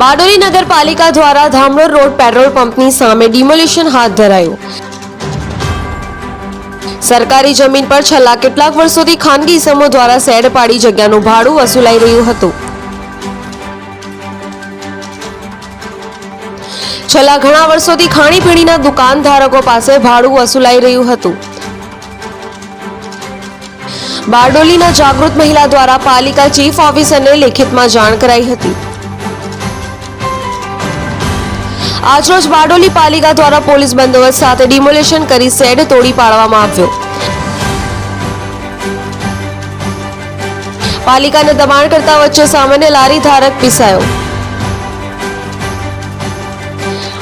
બારડોલી નગરપાલિકા દ્વારા Dhamrod road petrol પંપની સામે ડિમોલિશન હાથ ધરાયું. સરકારી જમીન પર છેલ્લા કેટલાક વર્ષોથી ખાનગી સમૂહ દ્વારા શેડ પાડી જગ્યાનું ભાડું વસૂલાઈ રહ્યું હતું. છેલ્લા ઘણા વર્ષોથી ખાણીપીણીના દુકાનધારકો પાસે ભાડું વસૂલાઈ રહ્યું હતું. બારડોલીના જાગૃત મહિલા દ્વારા પાલિકા ચીફ ઓફિસરને લેખિતમાં જાણ કરાઈ હતી. આજરોજ બારડોલી પાલિકા દ્વારા પોલીસ બંદોબસ્ત સાથે ડિમોલેશન કરી શેડ તોડી પાડવામાં આવ્યો. પાલિકાને દબાણ કરતા વચ્ચે સામાન્ય લારી ધારક પીસાયો.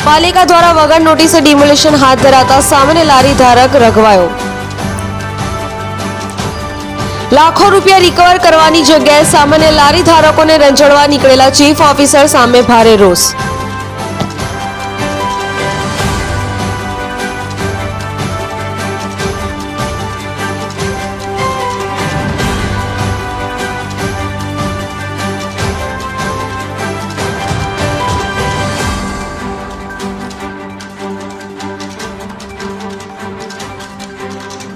પાલિકા દ્વારા વગર નોટિસે ડિમોલેશન હાથ ધરાતા સામાન્ય લારી ધારક રઘવાયો લાખો રૂપિયા રિકવર કરવાની જગ્યાએ સામાન્ય લારી ધારકોને રંજડવા નીકળેલા ચીફ ઓફિસર સામે ભારે રોષ.